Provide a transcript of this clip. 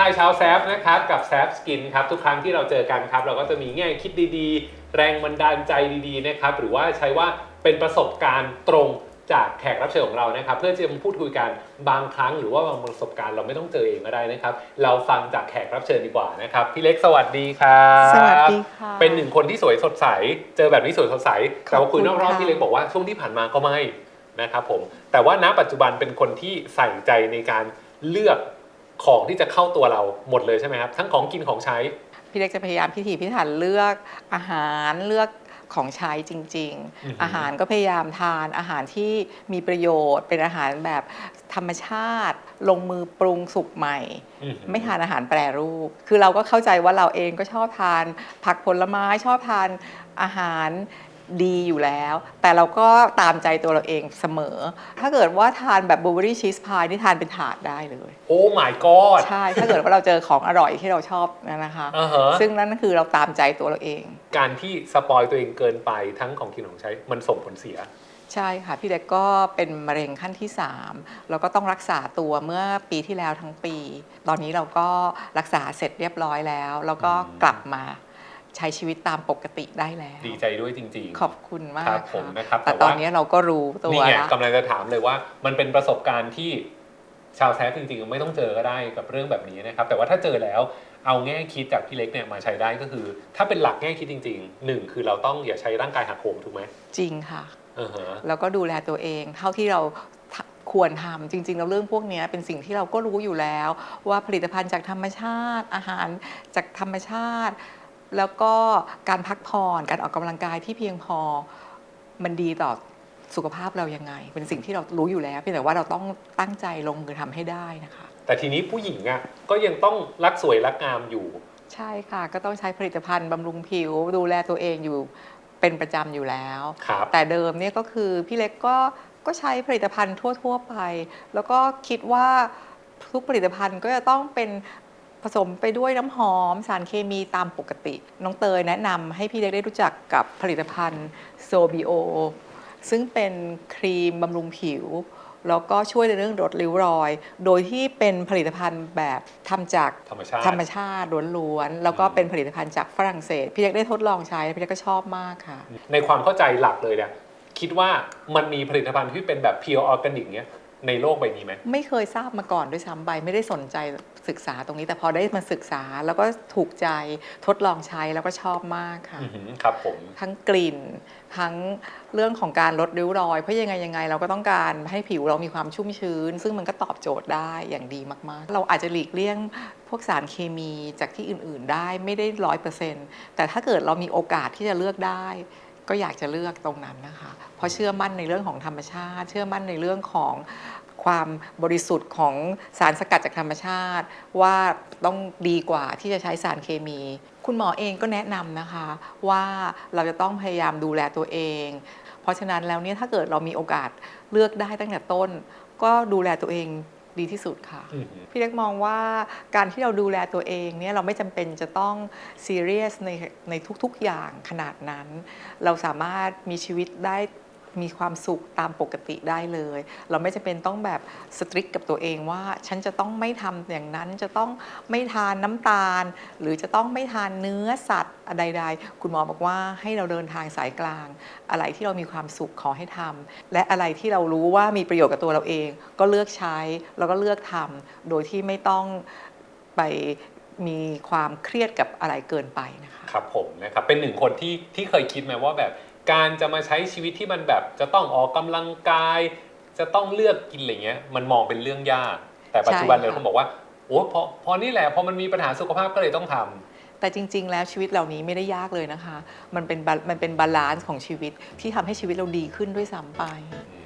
ทายชาวแซฟนะครับ กับแซฟสกินครับ ทุกครั้งที่เราเจอกันครับ เราก็จะมีแง่คิดดีๆ แรงบันดาลใจดีๆนะครับ หรือว่าใช้ว่าเป็นประสบการณ์ตรงจากแขกรับเชิญของเรานะครับ เพื่อจะมาพูดคุยกันบางครั้ง หรือว่าบางประสบการณ์เราไม่ต้องเจอเองก็ได้นะครับ เราฟังจากแขกรับเชิญดีกว่านะครับพี่เล็กสวัสดีครับสวัสดีค่ะ เป็นหนึ่งคนที่สวยสดใส เจอแบบนี้สวยสดใสขอบคุณแต่ว่าคุยนอกรอบค่ะพี่เล็กบอกว่าช่วงที่ผ่านมาก็ไม่นะครับผมแต่ว่าณปัจจุบันเป็นคนที่ใส่ใจในการเลือก ของที่จะเข้าตัวเราหมดเลยใช่ไหมครับ ทั้งของกินของใช้ พี่เล็กจะพยายามพิถีพิถันเลือกอาหารเลือกของใช้จริงอือหือๆอาหารก็พยายามทานอาหารที่มีประโยชน์ เป็นอาหารแบบธรรมชาติ ลงมือปรุงสุกใหม่อืไม่ทานอาหารแปรรูป คือเราก็เข้าใจว่าเราเองก็ชอบทาน ผักผลไม้ชอบทานอาหาร ดีอยู่แล้ว แต่เราก็ตามใจตัวเราเองเสมอ ถ้าเกิดว่าทานแบบบลูเบอรี่ชีสพายนี่ทานเป็นถาดได้เลย โอ้ my god ใช่ ถ้าเกิดว่าเราเจอของอร่อยที่เราชอบนะคะ อ่าฮะ ซึ่งนั่นคือเราตามใจตัวเราเอง การที่สปอยตัวเองเกินไปทั้งของกินของใช้มันส่งผลเสีย ใช่ค่ะ พี่เล็กก็เป็นมะเร็งขั้นที่ 3 แล้วก็ต้องรักษาตัวเมื่อปีที่แล้วทั้งปี ตอนนี้เราก็รักษาเสร็จเรียบร้อยแล้ว แล้วก็อืมกลับมา ใช้ชีวิตตามปกติได้แล้ว ดีใจด้วยจริงขอบคุณมาครักบผมนะครับแต่แต่ตว่าอนนี้เราก็รู้ตัวนี่ไงแล้วกำลังจะถามเลยว่า มันเป็นประสบการณ์ที่ชาวแซฟจริงๆ ไม่ต้องเจอก็ได้กับเรื่องแบบนี้นะครับ แต่ว่าถ้าเจอแล้วเอาแง่คิดจากพี่เล็กเนี่ยมาใช้ได้ก็คือ ถ้าเป็นหลักแง่คิดจริงๆหนึ่งคือเราต้องอย่าใช้ร่างกายหักโหมถูกไหมจริงค่ะอือฮะแล้วก็ดูแลตัวเอง เท่าที่เราทะควรทำจริงๆแล้วเรื่องพวกเนี้ยเป็นสิ่งที่เราก็รู้อยู่แล้ว ว่าผลิตภัณฑ์จากธรรมชาติอาหารจากธรรมชาติ แล้วก็การพักผ่อนการออกกำลังกายที่เพียงพอมันดีต่อสุขภาพเรายังไง เป็นสิ่งที่เรารู้อยู่แล้วเพียงแต่ว่าเราต้องตั้งใจลงมือทำให้ได้นะคะ แต่ทีนี้ผู้หญิงอะก็ยังต้องรักสวยรักงามอยู่ ใช่ค่ะ ก็ต้องใช้ผลิตภัณฑ์บำรุงผิว ดูแลตัวเองอยู่เป็นประจำอยู่แล้วครับแต่เดิมเนี่ยก็คือพี่เล็กก็ก็ใช้ผลิตภัณฑ์ทั่ว ๆ ไป แล้วก็คิดว่าทุกผลิตภัณฑ์ก็จะต้องเป็น ผสมไปด้วยน้ำหอมสารเคมีตามปกติ น้องเตยแนะนำให้พี่เล็กได้รู้จักกับผลิตภัณฑ์โซบิโอซึ่งเป็นครีมบำรุงผิว แล้วก็ช่วยในเรื่องลดริ้วรอย โดยที่เป็นผลิตภัณฑ์แบบทำจากธรรมชาติ ธรรมชาติล้วนๆแล้วก็เป็นผลิตภัณฑ์จากฝรั่งเศส พี่เล็กได้ทดลองใช้พี่เล็กก็ชอบมากค่ะ ในความเข้าใจหลักเลยเนี่ยคิดว่ามันมีผลิตภัณฑ์ที่เป็นแบบเพียวออร์แกนิกเนี้ย ในโลกใบนี้ไหม ไม่เคยทราบมาก่อนด้วยซ้ำไปไม่ได้สนใจศึกษาตรงนี้ แต่พอได้มาศึกษาแล้วก็ถูกใจทดลองใช้แล้วก็ชอบมากค่ะ อือหือครับผม ทั้งกลิ่น ทั้งเรื่องของการลดริ้วรอย เพราะยังไงยังไงเราก็ต้องการให้ผิวเรามีความชุ่มชื้น ซึ่งมันก็ตอบโจทย์ได้อย่างดีมากๆ เราอาจจะหลีกเลี่ยงพวกสารเคมีจากที่อื่น ๆ ได้ไม่ได้ร้อยเปอร์เซ็นต์แต่ถ้าเกิดเรามีโอกาสที่จะเลือกได้ ก็อยากจะเลือกตรงนั้นนะคะ เพราะเชื่อมั่นในเรื่องของธรรมชาติ เชื่อมั่นในเรื่องของความบริสุทธิ์ของสารสกัดจากธรรมชาติ ว่าต้องดีกว่าที่จะใช้สารเคมี คุณหมอเองก็แนะนำนะคะว่าเราจะต้องพยายามดูแลตัวเอง เพราะฉะนั้นแล้วเนี่ยถ้าเกิดเรามีโอกาสเลือกได้ตั้งแต่ต้น ก็ดูแลตัวเอง ดีที่สุดค่ะอือหือพี่เล็กมองว่าการที่เราดูแลตัวเองเนี่ยเราไม่จำเป็นจะต้องซีเรียสในในทุกๆอย่างขนาดนั้น เราสามารถมีชีวิตได้ มีความสุขตามปกติได้เลย เราไม่จำเป็นต้องแบบสตริกกับตัวเองว่า ฉันจะต้องไม่ทำอย่างนั้นจะต้องไม่ทานน้ำตาล หรือจะต้องไม่ทานเนื้อสัตว์ใดๆ คุณหมอบอกว่าให้เราเดินทางสายกลาง อะไรที่เรามีความสุขขอให้ทำและอะไรที่เรารู้ว่ามีประโยชน์กับตัวเราเอง ก็เลือกใช้แล้วก็เลือกทำโดยที่ไม่ต้องไปมีความเครียดกับอะไรเกินไปนะคะครับผมนะครับเป็นหนึ่งคนที่ที่เคยคิดไหมว่าแบบ การจะมาใช้ชีวิตที่มันแบบจะต้องออกกำลังกาย จะต้องเลือกกินอะไรเงี้ย มันมองเป็นเรื่องยาก แต่ปัจจุบันใช่เลยค่ะเขาบอกว่าโอ้พอพอนี่แหละพอมันมีปัญหาสุขภาพก็เลยต้องทำแต่จริง ๆ แล้วชีวิตเหล่านี้ไม่ได้ยากเลยนะคะ มันเป็นบามันเป็นบาลานซ์ของชีวิตที่ทำให้ชีวิตเราดีขึ้นด้วยซ้ำไปอื